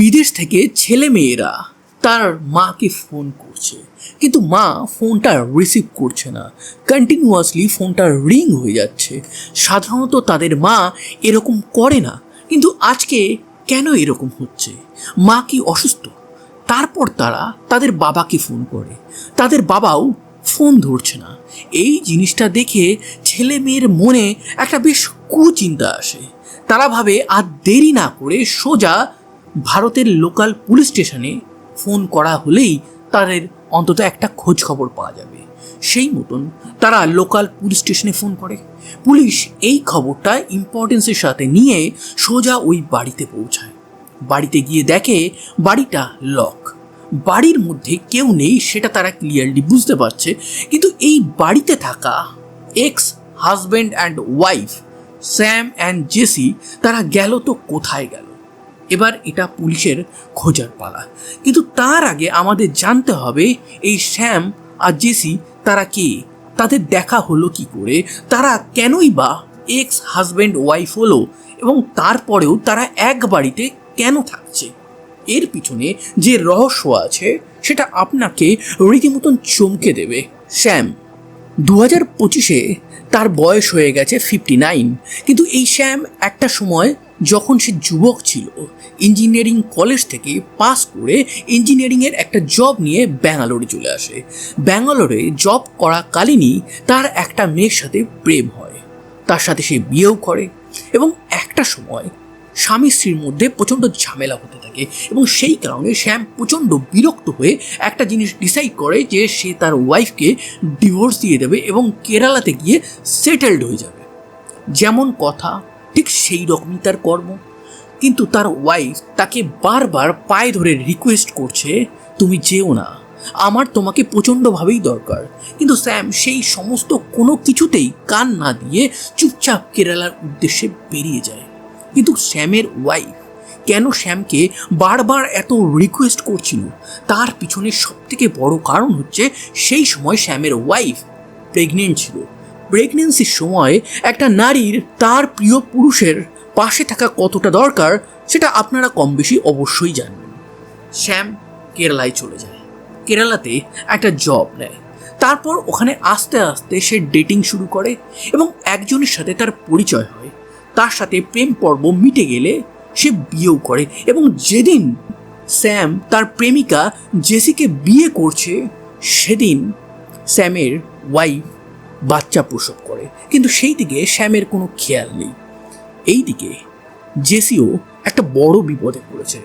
বিদেশ থেকে ছেলে মেয়েরা তার মাকে ফোন করছে। কিন্তু মা ফোনটা রিসিভ করছে না। কন্টিনিউয়াসলি ফোনটা রিং হয়ে যাচ্ছে। সাধারণত তাদের মা এরকম করে না। কিন্তু আজকে কেন এরকম হচ্ছে? মা কি অসুস্থ? তারপর তারা তাদের বাবাকে ফোন করে। তাদের বাবাও ফোন ধরছে না। এই জিনিসটা দেখে ছেলে মেয়ের মনে একটা বেশ কুচিন্তা আসে। তারা ভাবে আর দেরি না করে সোজা ভারতের লোকাল পুলিশ স্টেশনে ফোন করা হলেই তাদের অন্তত একটা খোঁজ খবর পাওয়া যাবে। সেই মতন তারা লোকাল পুলিশ স্টেশনে ফোন করে। পুলিশ এই খবরটা ইম্পর্টেন্সের সাথে নিয়ে সোজা ওই বাড়িতে পৌঁছায়। বাড়িতে গিয়ে দেখে বাড়িটা লক বাড়ির মধ্যে কেউ নেই সেটা তারা ক্লিয়ারলি বুঝতে পারছে। কিন্তু এই বাড়িতে থাকা ex husband and wife Sam and Jessie তারা গেল তো কোথায় গেল? এবার এটা পুলিশের খোঁজার পালা। কিন্তু তার আগে আমাদের জানতে হবে, এই শ্যাম আর জেসি তারা কে? তাদের দেখা হলো কি করে? তারা কেনই বা এক্স হাজব্যান্ড ওয়াইফ হলো? এবং তারপরেও তারা এক বাড়িতে কেন থাকছে? এর পিছনে যে রহস্য আছে, সেটা আপনাকে রীতিমতন চমকে দেবে। শ্যাম দু হাজার পঁচিশে তার বয়স হয়ে গেছে ফিফটি নাইন কিন্তু এই শ্যাম একটা সময় যখন সে যুবক ছিল ইঞ্জিনিয়ারিং কলেজ থেকে পাস করে ইঞ্জিনিয়ারিংয়ের একটা জব নিয়ে ব্যাঙ্গালোরে চলে আসে। ব্যাঙ্গালোরে জব করাকালীনই তার একটা মেয়ের সাথে প্রেম হয়। তার সাথে সে বিয়েও করে এবং একটা সময় স্বামী স্ত্রীর মধ্যে প্রচণ্ড ঝামেলা হতে থাকে এবং সেই কারণে শ্যাম প্রচণ্ড বিরক্ত হয়ে একটা জিনিস ডিসাইড করে যে সে তার ওয়াইফকে ডিভোর্স দিয়ে দেবে এবং কেরালাতে গিয়ে সেটেলড হয়ে যাবে। যেমন কথা ঠিক সেই রকমই তার কর্ম। কিন্তু তার ওয়াইফ তাকে বারবার পায়ে ধরে রিকোয়েস্ট করছে, তুমি যেও না, আমার তোমাকে প্রচণ্ডভাবেই দরকার। কিন্তু স্যাম সেই সমস্ত কোনো কিছুতেই কান না দিয়ে চুপচাপ কেরালার উদ্দেশ্যে বেরিয়ে যায়। কিন্তু শ্যামের ওয়াইফ কেন শ্যামকে বারবার এত রিকোয়েস্ট করছিল? তার পিছনে সবথেকে বড় কারণ হচ্ছে সেই সময় শ্যামের ওয়াইফ প্রেগনেন্ট ছিল। প্রেগনেন্সির সময় একটা নারীর তার প্রিয় পুরুষের পাশে থাকা কতটা দরকার, সেটা আপনারা কম বেশি অবশ্যই জানবেন। শ্যাম কেরালায় চলে যায়। কেরালাতে একটা জব নেয়। তারপর ওখানে আস্তে আস্তে সে ডেটিং শুরু করে এবং একজনের সাথে তার পরিচয় হয়। তার সাথে প্রেম পর্ব মিটে গেলে সে বিয়েও করে এবং যেদিন স্যাম তার প্রেমিকা জেসিকে বিয়ে করছে, সেদিন স্যামের ওয়াইফ বাচ্চা প্রসব করে। কিন্তু সেই দিকে শ্যামের কোনো খেয়াল নেই। এই দিকে জেসিও একটা বড় বিপদে পড়েছে।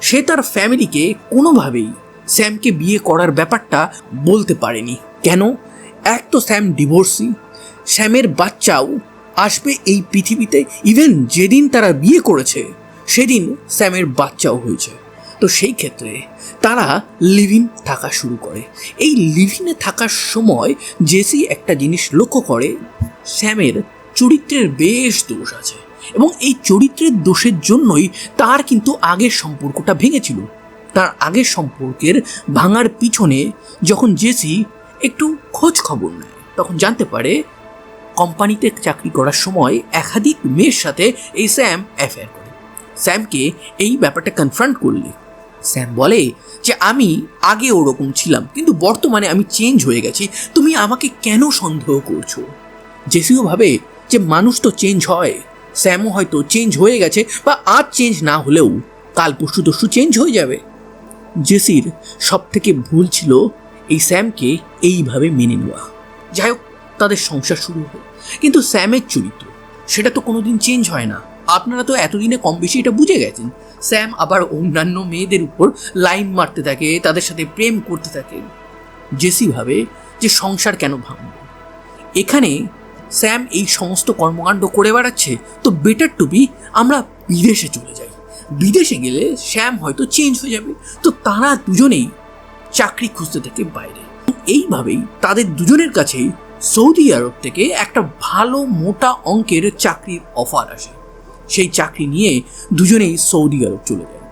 সে তার ফ্যামিলিকে কোনোভাবেই স্যামকে বিয়ে করার ব্যাপারটা বলতে পারেনি। কেন? এক তো স্যাম ডিভোর্সি। স্যামের বাচ্চাও আসবে এই পৃথিবীতে। ইভেন যেদিন তারা বিয়ে করেছে, সেদিন স্যামের বাচ্চাও হয়েছে। তো সেই ক্ষেত্রে তারা লিভিন থাকা শুরু করে। এই লিভিনে থাকার সময় জেসি একটা জিনিস লক্ষ্য করে, স্যামের চরিত্রের বেশ দোষ আছে এবং এই চরিত্রের দোষের জন্যই তার কিন্তু আগের সম্পর্কটা ভেঙেছিল। তার আগের সম্পর্কের ভাঙার পিছনে যখন জেসি একটু খোঁজ খবর নেয়, তখন জানতে পারে কোম্পানিতে চাকরি করার সময় একাধিক মেয়ের সাথে এই স্যাম অ্যাফেয়ার করে। স্যামকে এই ব্যাপারটা কনফ্রন্ট করলে। স্যাম বলে যে আমি আগে ওরকম ছিলাম, কিন্তু বর্তমানে আমি চেঞ্জ হয়ে গেছি। তুমি আমাকে কেন সন্দেহ করছ? জেসিও ভাবে যে মানুষ তো চেঞ্জ হয়, স্যামও হয়তো চেঞ্জ হয়ে গেছে বা আজ চেঞ্জ না হলেও কাল পরশু তরশু চেঞ্জ হয়ে যাবে। জেসির সব থেকে ভুল ছিল এই স্যামকে এইভাবে মেনে নেওয়া। যাই হোক, তাদের সংসার শুরু হয় কিন্তু স্যামের চরিত্র, সেটা তো কোনোদিন চেঞ্জ হয় না। আপনারা তো এতদিনে কম বেশি এটা বুঝে গেছেন। স্যাম আবার অন্যান্য মেয়েদের উপর লাইন মারতে থাকে, তাদের সাথে প্রেম করতে থাকে। জেসি ভাবে যে সংসার কেন ভাঙব? এখানে স্যাম এই সমস্ত কর্মকাণ্ড করে বেড়াচ্ছে, তো বেটার টু বি আমরা বিদেশে চলে যাই। বিদেশে গেলে শ্যাম হয়তো চেঞ্জ হয়ে যাবে, তো তারা দুজনেই চাকরি খুঁজতে থাকে বাইরে। এইভাবেই তাদের দুজনের কাছেই সৌদি আরব থেকে একটা ভালো মোটা অঙ্কের চাকরির অফার আসে। সেই চাকরি নিয়ে দুজনেই সৌদি আরব চলে যায়।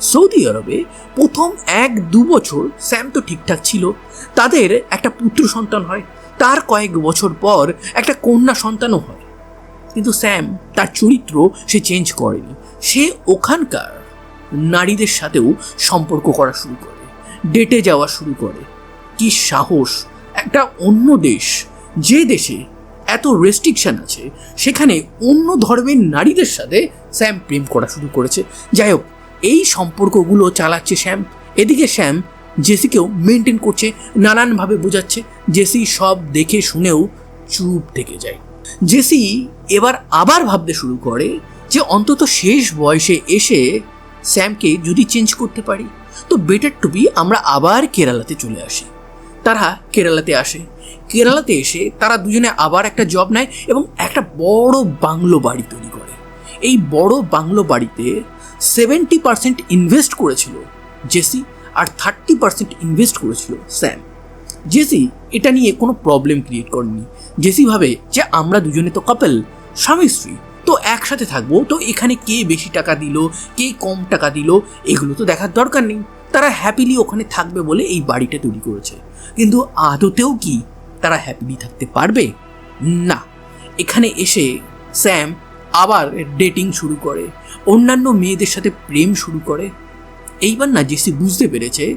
সৌদি আরবে প্রথম এক দু বছর স্যাম তো ঠিকঠাক ছিল। তাদের একটা পুত্র সন্তান হয়, তার কয়েক বছর পর একটা কন্যা সন্তানও হয়। কিন্তু স্যাম, তার চরিত্র সে চেঞ্জ করেনি। সে ওখানকার নারীদের সাথেও সম্পর্ক করা শুরু করে, ডেটে যাওয়া শুরু করে। কি সাহস! একটা অন্য দেশ, যে দেশে এত রেস্ট্রিকশন আছে, সেখানে অন্য ধর্মের নারীদের সাথে স্যাম প্রেম করা শুরু করেছে। যাই হোক, এই সম্পর্কগুলো চালাচ্ছে শ্যাম। এদিকে শ্যাম জেসিকেও মেনটেন করছে, নানানভাবে বোঝাচ্ছে। জেসি সব দেখে শুনেও চুপ থেকে যায়। জেসি এবার আবার ভাবতে শুরু করে যে অন্তত শেষ বয়সে এসে স্যামকে যদি চেঞ্জ করতে পারি, তো বেটার টু বি আমরা আবার কেরালাতে চলে আসি। তারা কেরালাতে আসে। কেরালাতে এসে তারা দুজনে আবার একটা জব নেয় এবং একটা বড় বাংলো বাড়ি তৈরি করে। এই বড় বাংলো বাড়িতে সেভেন্টি পার্সেন্ট ইনভেস্ট করেছিল জেসি আর থার্টি পার্সেন্ট ইনভেস্ট করেছিল স্যাম। জেসি এটা নিয়ে কোনো প্রবলেম ক্রিয়েট করেনি। জেসি ভাবে যে আমরা দুজনে তো কাপল স্বামী, স্ত্রী, তো একসাথে থাকব, তো এখানে কে বেশি টাকা দিল, কে কম টাকা দিল, এগুলো তো দেখার দরকার নেই। তারা হ্যাপিলি ওখানে থাকবে বলে এই বাড়িটা তৈরি করেছে। কিন্তু আদতেও কি তারা হ্যাপিলি থাকতে পারবে? না। এখানে এসে স্যাম আবার ডেটিং শুরু করে। অন্যান্য মেয়েদের সাথে প্রেম শুরু করে। এইবার না জেসি বুঝতে পেরেছে,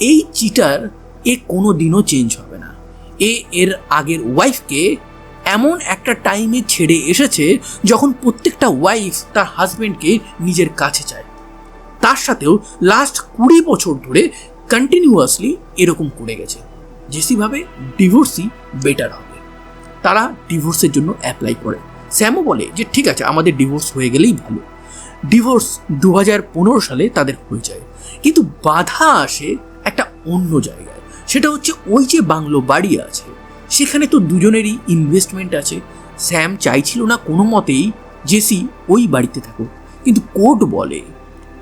এই চিটার এ কোনো দিনও চেঞ্জ হবে না। এ এর আগের ওয়াইফকে এমন একটা টাইমে ছেড়ে এসেছে যখন প্রত্যেকটা ওয়াইফ তার হাজব্যান্ডকে নিজের কাছে চায়। তার সাথেও লাস্ট কুড়ি বছর ধরে কন্টিনিউয়াসলি এরকম করে গেছে। জেসি ভাবে ডিভোর্সই বেটার হবে। তারা ডিভোর্সের জন্য অ্যাপ্লাই করে। স্যামও বলে যে, ঠিক আছে, আমাদের ডিভোর্স হয়ে গেলেই ভালো। ডিভোর্স দু হাজার পনেরো সালে তাদের হয়ে যায়। কিন্তু বাধা আসে একটা অন্য জায়গায়। সেটা হচ্ছে ওই যে বাংলো বাড়ি আছে, সেখানে তো দুজনেরই ইনভেস্টমেন্ট আছে। স্যাম চাইছিল না কোনো মতেই জেসি ওই বাড়িতে থাকুক। কিন্তু কোর্ট বলে,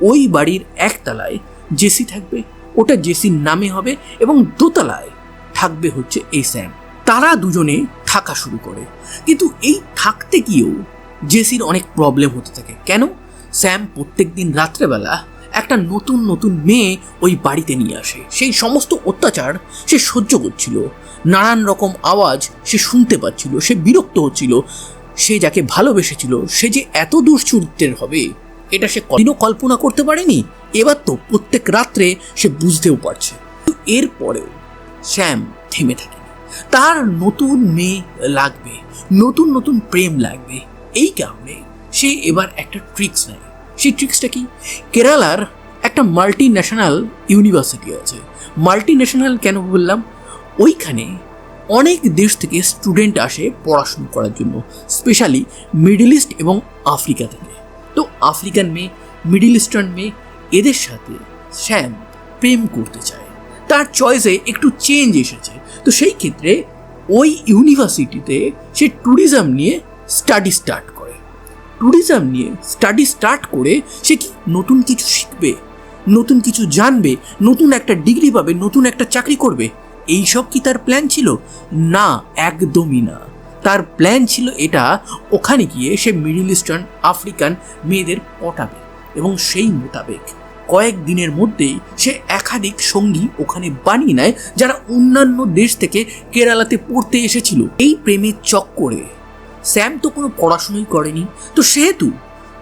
ওই বাড়ির একতলায় জেসি থাকবে। ওটা জেসির নামে হবে এবং দোতলায় থাকবে হচ্ছে এই স্যাম। তারা দুজনে থাকা শুরু করে। কিন্তু এই থাকতে গিয়েও জেসির অনেক প্রবলেম হতে থাকে। কেন? স্যাম প্রত্যেক দিন রাত্রেবেলা একটা নতুন নতুন মেয়ে ওই বাড়িতে নিয়ে আসে। সেই সমস্ত অত্যাচার সে সহ্য করছিল। নানান রকম আওয়াজ সে শুনতে পাচ্ছিল, সে বিরক্ত হচ্ছিল, সে যাকে ভালোবেসেছিল, সে যে এত দুশ্চরিত্রের হবে, এটা সে কদিনও কল্পনা করতে পারেনি? এবার তো প্রত্যেক রাত্রে সে বুঝতেও পারছে। এরপরেও শ্যাম থেমে থাকে। তার নতুন মেয়ে লাগবে, নতুন নতুন প্রেম লাগবে। এই কারণে সে এবার একটা ট্রিক্স নেয়। সেই ট্রিক্সটা কি? কেরালার একটা মাল্টি ন্যাশনাল ইউনিভার্সিটি আছে। মাল্টি ন্যাশনাল কেন বললাম? ওইখানে অনেক দেশ থেকে স্টুডেন্ট আসে পড়াশুনো করার জন্য স্পেশালি মিডল ইস্ট এবং আফ্রিকা থেকে। তো আফ্রিকান মেয়ে মিডল ইস্টার্ন মেয়ে, এদের সাথে শ্যাম প্রেম করতে চায়। তার চয়েসে একটু চেঞ্জ এসেছে। তো সেই ক্ষেত্রে ওই ইউনিভার্সিটিতে সে ট্যুরিজম নিয়ে স্টাডি স্টার্ট করে। ট্যুরিজম নিয়ে স্টাডি স্টার্ট করে সে কি নতুন কিছু শিখবে, নতুন কিছু জানবে, নতুন একটা ডিগ্রি পাবে, নতুন একটা চাকরি করবে? এইসব কি তার প্ল্যান ছিল? না, একদমই না। তার প্ল্যান ছিল এটা, ওখানে গিয়ে সে মিডল ইস্টার্ন আফ্রিকান মেয়েদের পটাবে এবং সেই মোতাবেক কয়েক দিনের মধ্যেই সে একাধিক সঙ্গী ওখানে বানিয়ে নেয় যারা অন্যান্য দেশ থেকে কেরালাতে পড়তে এসেছিল। এই প্রেমের চক্করে স্যাম তো কোনো পড়াশুনোই করেনি। তো সেহেতু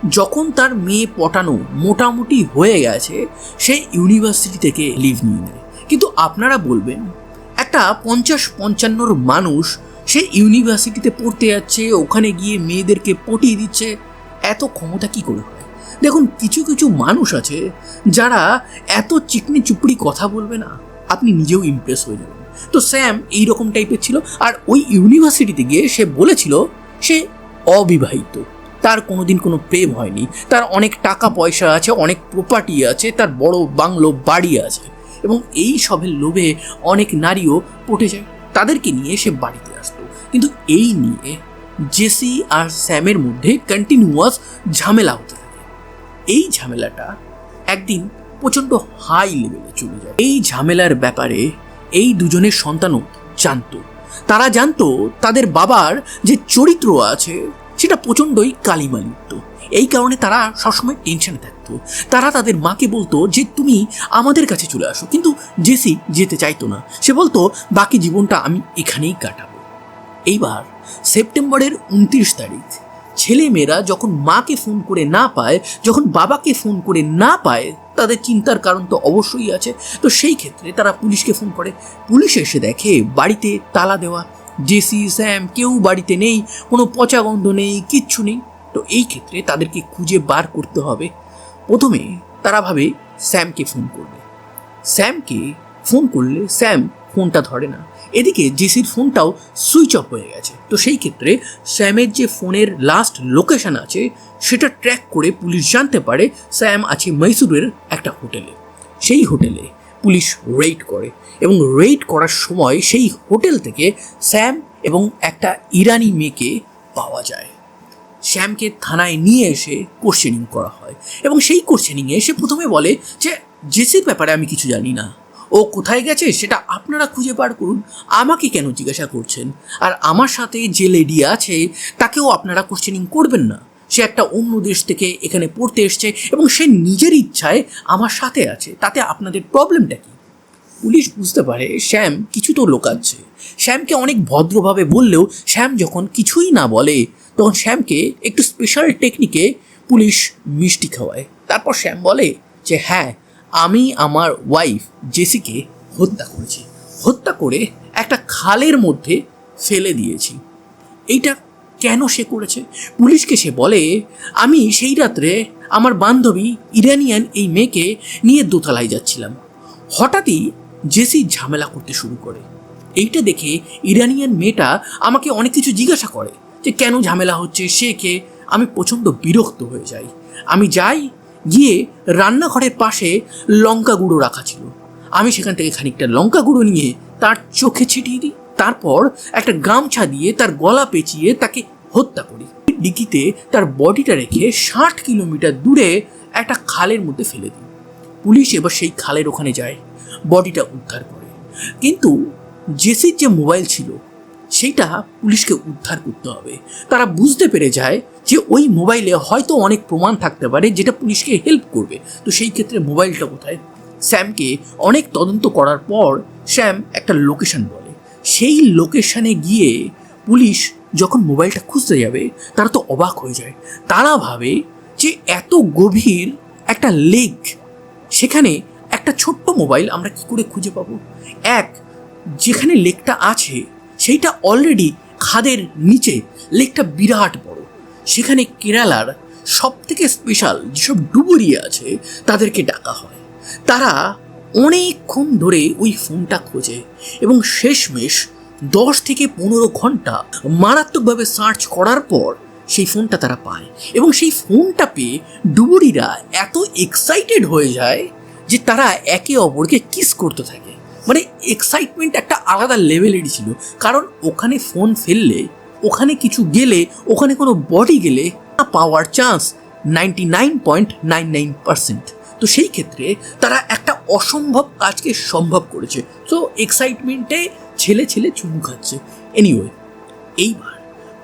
যখন তার মেয়ে পটানো মোটামুটি হয়ে গেছে, সে ইউনিভার্সিটি থেকে লিভ নিয়ে নেয়। কিন্তু আপনারা বলবেন, একটা পঞ্চাশ পঞ্চান্নর মানুষ সে ইউনিভার্সিটিতে পড়তে যাচ্ছে, ওখানে গিয়ে মেয়েদেরকে পটিয়ে দিচ্ছে, এত ক্ষমতা কি করে দেখুন, কিছু কিছু মানুষ আছে যারা এত চিকনি চুপড়ি কথা বলবে না। আপনি নিজেও ইমপ্রেস হয়ে যাবেন। তো স্যাম এই রকম টাইপের ছিল আর ওই ইউনিভার্সিটিতে গিয়ে সে বলেছিল, সে অবিবাহিত। তার কোনোদিন কোনো প্রেম হয়নি। তার অনেক টাকা পয়সা আছে, অনেক প্রপার্টি আছে, তার বড় বাংলো বাড়ি আছে এবং এই সবের লোভে অনেক নারীও পটে যায়। তাদেরকে নিয়ে সে বাড়িতে আসতো। কিন্তু এই নিয়ে জেসি আর স্যামের মধ্যে কন্টিনিউয়াস ঝামেলা হতে এই ঝামেলাটা একদিন প্রচণ্ড হাই লেভেলে চলে যায়। এই ঝামেলার ব্যাপারে এই দুজনের সন্তানও জানতো। তারা জানতো তাদের বাবার যে চরিত্র আছে সেটা প্রচণ্ডই কালিমালিপ্ত। এই কারণে তারা সবসময় টেনশনে থাকতো। তারা তাদের মাকে বলতো যে, তুমি আমাদের কাছে চলে আসো। কিন্তু জেসি যেতে চাইতো না। সে বলতো, বাকি জীবনটা আমি এখানেই কাটাবো। এইবার সেপ্টেম্বরের উনত্রিশ তারিখ ছেলেমেয়েরা যখন মাকে ফোন করে না পায়, যখন বাবাকে ফোন করে না পায়, তাদের চিন্তার কারণ তো অবশ্যই আছে। তো সেই ক্ষেত্রে তারা পুলিশকে ফোন করে। পুলিশ এসে দেখে বাড়িতে তালা দেওয়া জেসি স্যাম কেউ বাড়িতে নেই, কোনো পচা গন্ধ নেই, কিচ্ছু নেই। তো এই ক্ষেত্রে তাদেরকে খুঁজে বার করতে হবে। প্রথমে তারা ভাবে স্যামকে ফোন করবে। স্যামকে ফোন করলে স্যাম ফোনটা ধরে না। এদিকে জেসির ফোনটাও সুইচ অফ হয়ে গেছে। তো সেই ক্ষেত্রে স্যামের যে ফোনের লাস্ট লোকেশন আছে, সেটা ট্র্যাক করে পুলিশ জানতে পারে স্যাম আছে মৈসুরের একটা হোটেলে। সেই হোটেলে পুলিশ রেড করে এবং রেড করার সময় সেই হোটেল থেকে স্যাম এবং একটা ইরানি মেয়েকে পাওয়া যায়। শ্যামকে থানায় নিয়ে এসে কোশ্চেনিং করা হয় এবং সেই কোশ্চেনিংয়ে সে প্রথমে বলে যে, জেসির ব্যাপারে আমি কিছু জানি না। ও কোথায় গেছে সেটা আপনারা খুঁজে বার করুন। আমাকে কেন জিজ্ঞাসা করছেন? আর আমার সাথে যে লেডি আছে, তাকেও আপনারা কোশ্চেনিং করবেন না। সে একটা অন্য দেশ থেকে এখানে পড়তে এসছে এবং সে নিজের ইচ্ছায় আমার সাথে আছে। তাতে আপনাদের প্রবলেমটা কি? পুলিশ বুঝতে পারে শ্যাম কিছু তো লোকাচ্ছে। শ্যামকে অনেক ভদ্রভাবে বললেও শ্যাম যখন কিছুই না বলে, তখন শ্যামকে একটু স্পেশাল টেকনিকে পুলিশ মিষ্টি খাওয়ায়। তারপর শ্যাম বলে যে হ্যাঁ আমি আমার ওয়াইফ জেসিকে হত্যা করেছি। হত্যা করে একটা খালের মধ্যে ফেলে দিয়েছি। এইটা কেন সে করেছে? পুলিশকে সে বলে, আমি সেই রাত্রে আমার বান্ধবী ইরানিয়ান এই মেয়েকে নিয়ে দোতলায় যাচ্ছিলাম। হঠাৎই জেসি ঝামেলা করতে শুরু করে। এইটা দেখে ইরানিয়ান মেয়েটা আমাকে অনেক কিছু জিজ্ঞাসা করে যে কেন ঝামেলা হচ্ছে? সে কে? আমি প্রচণ্ড বিরক্ত হয়ে যাই। আমি যাই গিয়ে রান্নাঘরের পাশে লঙ্কা গুঁড়ো রাখা ছিল। আমি সেখান থেকে খানিকটা লঙ্কা গুঁড়ো নিয়ে তার চোখে ছিটিয়ে দিই। তারপর একটা গামছা দিয়ে তার গলা পেঁচিয়ে তাকে হত্যা করি। ডিকিতে তার বডিটা রেখে ষাট কিলোমিটার দূরে একটা খালের মধ্যে ফেলে দিই। পুলিশ এবার সেই খালের ওখানে যায়। বডিটা উদ্ধার করে। কিন্তু জেসির যে মোবাইল ছিল সেইটা পুলিশকে উদ্ধার করতে হবে। তারা বুঝতে পেরে যায় যে ওই মোবাইলে হয়তো অনেক প্রমাণ থাকতে পারে যেটা পুলিশকে হেল্প করবে। তো সেই ক্ষেত্রে মোবাইলটা কোথায়? স্যামকে অনেক তদন্ত করার পর শ্যাম একটা লোকেশন বলে। সেই লোকেশনে গিয়ে পুলিশ যখন মোবাইলটা খুঁজতে যাবে, তারা তো অবাক হয়ে যায়। তারা ভাবে যে এত গভীর একটা লেক সেখানে একটা ছোট্ট মোবাইল আমরা কি করে খুঁজে পাবো? এক, যেখানে লেকটা আছে সেইটা অলরেডি খাদের নিচে লেকটা বিরাট বড়। সেখানে কেরালার সব থেকে স্পেশাল যেসব ডুবুরি আছে, তাদেরকে ডাকা হয়। তারা অনেকক্ষণ ধরে ওই ফোনটা খোঁজে এবং শেষমেশ দশ থেকে পনেরো ঘণ্টা মারাত্মকভাবে সার্চ করার পর সেই ফোনটা তারা পায় এবং সেই ফোনটা পেয়ে ডুবুরিরা এত এক্সাইটেড হয়ে যায় যে তারা একে অপরকে কিস করতে থাকে। মানে এক্সাইটমেন্ট একটা আলাদা লেভেলেরই ছিল। কারণ ওখানে ফোন ফেললে, ওখানে কিছু গেলে, ওখানে কোনো বডি গেলে পাওয়ার chance ninety nine point nine nine percent তো সেই ক্ষেত্রে তারা একটা অসম্ভব কাজকে সম্ভব করেছে। তো এক্সাইটমেন্টে ছেলে ছেলে চুমু খাচ্ছে। এনিওয়ে এইবার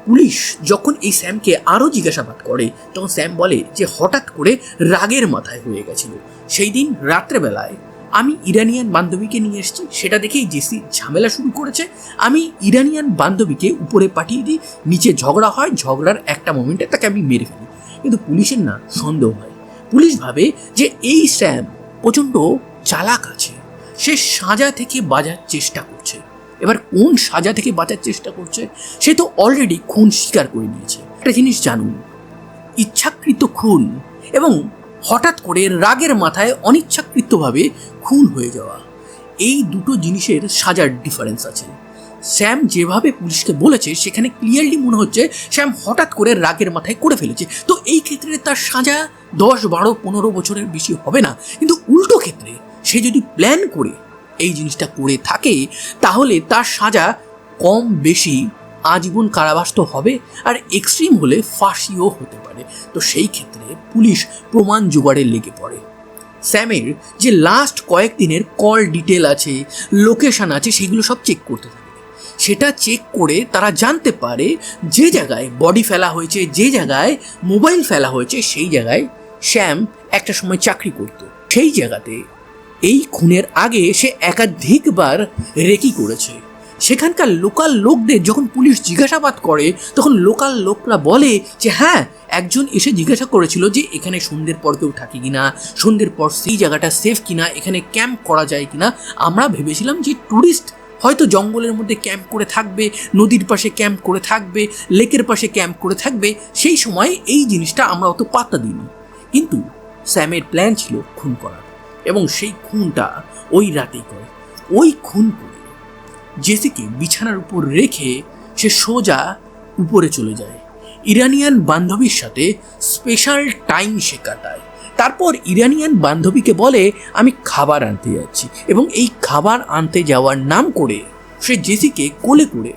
পুলিশ যখন এই স্যামকে আরও জিজ্ঞাসাবাদ করে, তখন স্যাম বলে যে হঠাৎ করে রাগের মাথায় হয়ে গেছিল। সেই দিন রাত্রেবেলায় আমি ইরানিয়ান বান্ধবীকে নিয়ে এসেছি, সেটা দেখেই জেসি ঝামেলা শুরু করেছে। আমি ইরানিয়ান বান্ধবীকে উপরে পাঠিয়ে দিই, নিচে ঝগড়া হয়, ঝগড়ার একটা মোমেন্টে তাকে আমি মেরে ফেলি। কিন্তু পুলিশের না সন্দেহ হয়। পুলিশ ভাবে যে এই স্যাম প্রচণ্ড চালাক আছে। সে সাজা থেকে বাজার চেষ্টা করছে। এবার কোন সাজা থেকে বাঁচার চেষ্টা করছে, সে তো অলরেডি খুন স্বীকার করে নিয়েছে। একটা জিনিস জানুন, ইচ্ছাকৃত খুন এবং হঠাৎ করে রাগের মাথায় অনিচ্ছাকৃতভাবে খুন হয়ে যাওয়া। এই দুটো জিনিসের সাজার ডিফারেন্স আছে। স্যাম যেভাবে পুলিশকে বলেছে, সেখানে ক্লিয়ারলি মনে হচ্ছে শ্যাম হঠাৎ করে রাগের মাথায় করে ফেলেছে। তো এই ক্ষেত্রে তার সাজা দশ, বারো, পনেরো বছরের বেশি হবে না। কিন্তু উল্টো ক্ষেত্রে সে যদি প্ল্যান করে এই জিনিসটা করে থাকে, তাহলে তার সাজা কম, বেশি আজীবন কারাবাস তো হবে আর এক্সট্রিম হলে ফাঁসিও হতে পারে। তো সেই ক্ষেত্রে পুলিশ প্রমাণ জোগাড়ে লেগে পড়ে। স্যামের যে লাস্ট কয়েকদিনের কল ডিটেল আছে লোকেশন আছে, সেগুলো সব চেক করতে থাকে। সেটা চেক করে তারা জানতে পারে যে জায়গায় বডি ফেলা হয়েছে, যে জায়গায় মোবাইল ফেলা হয়েছে, সেই জায়গায় শ্যাম একটা সময় চাকরি করত। সেই জায়গাতে এই খুনের আগে সে একাধিকবার রেকি করেছে। সেখানকার লোকাল লোকদের যখন পুলিশ জিজ্ঞাসাবাদ করে, তখন লোকাল লোকরা বলে যে হ্যাঁ একজন এসে জিজ্ঞাসা করেছিল যে, এখানে সন্ধ্যের পর কেউ থাকে কিনা, সন্ধ্যের পর সেই জায়গাটা সেফ কিনা, এখানে ক্যাম্প করা যায় কিনা। আমরা ভেবেছিলাম যে ট্যুরিস্ট হয়তো জঙ্গলের মধ্যে ক্যাম্প করে থাকবে, নদীর পাশে ক্যাম্প করে থাকবে লেকের পাশে ক্যাম্প করে থাকবে, সেই সময় এই জিনিসটা আমরা অত পাত্তা দিইনি। কিন্তু স্যামের প্ল্যান ছিল খুন করার, এবং সেই খুনটা ওই রাতেই করে। ওই খুন করে জেসিকে বিছানার উপর রেখে সে সোজা উপরে চলে যায়। ইরানিয়ান বান্ধবীর সাথে স্পেশাল টাইম সে কাটায়। তারপর ইরানিয়ান বান্ধবীকে বলে, আমি খাবার আনতে যাচ্ছি। এবং এই খাবার আনতে যাওয়ার নাম করে সে জেসিকে কোলে করে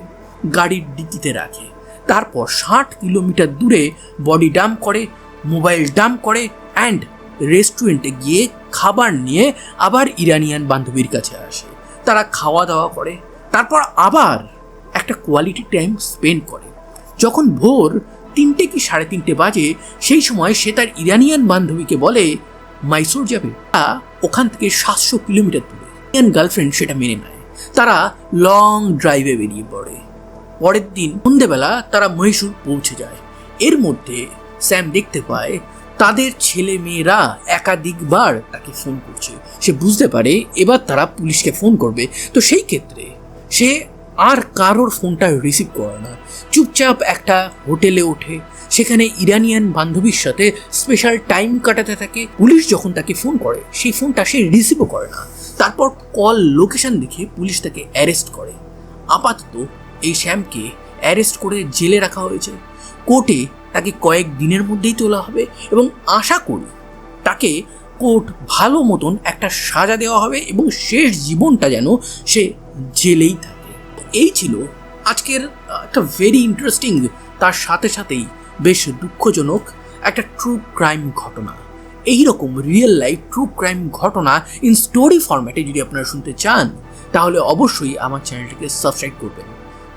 গাড়ির ডিকিতে রাখে। তারপর ষাট কিলোমিটার দূরে বডি ডাম্প করে, মোবাইল ডাম্প করে অ্যান্ড রেস্টুরেন্টে গিয়ে খাবার নিয়ে আবার ইরানিয়ান বান্ধবীর কাছে আসে। তারা খাওয়া দাওয়া করে। তারপর আবার একটা কোয়ালিটি টাইম স্পেন্ড করে। যখন ভোর তিনটে কি সাড়ে তিনটে বাজে, সেই সময় সে তার ইরানিয়ান বান্ধবীকে বলে, মাইসোর যাবে? তা ওখান থেকে সাতশো কিলোমিটার দূরে। ইরানিয়ান গার্লফ্রেন্ড সেটা মেনে নেয়। তারা লং ড্রাইভে বেরিয়ে পড়ে। পরের দিন সন্ধেবেলা তারা মহীশূর পৌঁছে যায়। এর মধ্যে স্যাম দেখতে পায়, তাদের ছেলে মেয়েরা একাধিকবার তাকে ফোন করছে। সে বুঝতে পারে এবার তারা পুলিশকে ফোন করবে। তো সেই ক্ষেত্রে সে আর কারোর ফোনটা রিসিভ করে না। চুপচাপ একটা হোটেলে ওঠে। সেখানে ইরানিয়ান বান্ধবীর সাথে স্পেশাল টাইম কাটাতে থাকে। পুলিশ যখন তাকে ফোন করে, সেই ফোনটা সে রিসিভও করে না। তারপর কল লোকেশন দেখে পুলিশ তাকে অ্যারেস্ট করে। আপাতত এই শ্যামকে অ্যারেস্ট করে জেলে রাখা হয়েছে। কোর্টে তাকে কয়েক দিনের মধ্যেই তোলা হবে এবং আশা করি তাকে কোর্ট ভালো মতন একটা সাজা দেওয়া হবে এবং শেষ জীবনটা যেন সে জেলেই থাকে। এই ছিল আজকের একটা ভেরি ইন্টারেস্টিং তার সাথে সাথেই বেশ দুঃখজনক একটা ট্রু ক্রাইম ঘটনা। এই রকম রিয়েল লাইফ ট্রু ক্রাইম ঘটনা ইন স্টোরি ফরম্যাটে যদি আপনারা শুনতে চান, তাহলে অবশ্যই আমার চ্যানেলটিকে সাবস্ক্রাইব করবেন।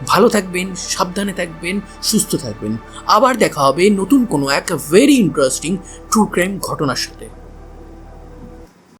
ভালো থাকবেন, সাবধানে থাকবেন, সুস্থ থাকবেন। আবার দেখা হবে নতুন কোনো এক ভেরি ইন্টারেস্টিং ট্রু ক্রাইম ঘটনার সাথে।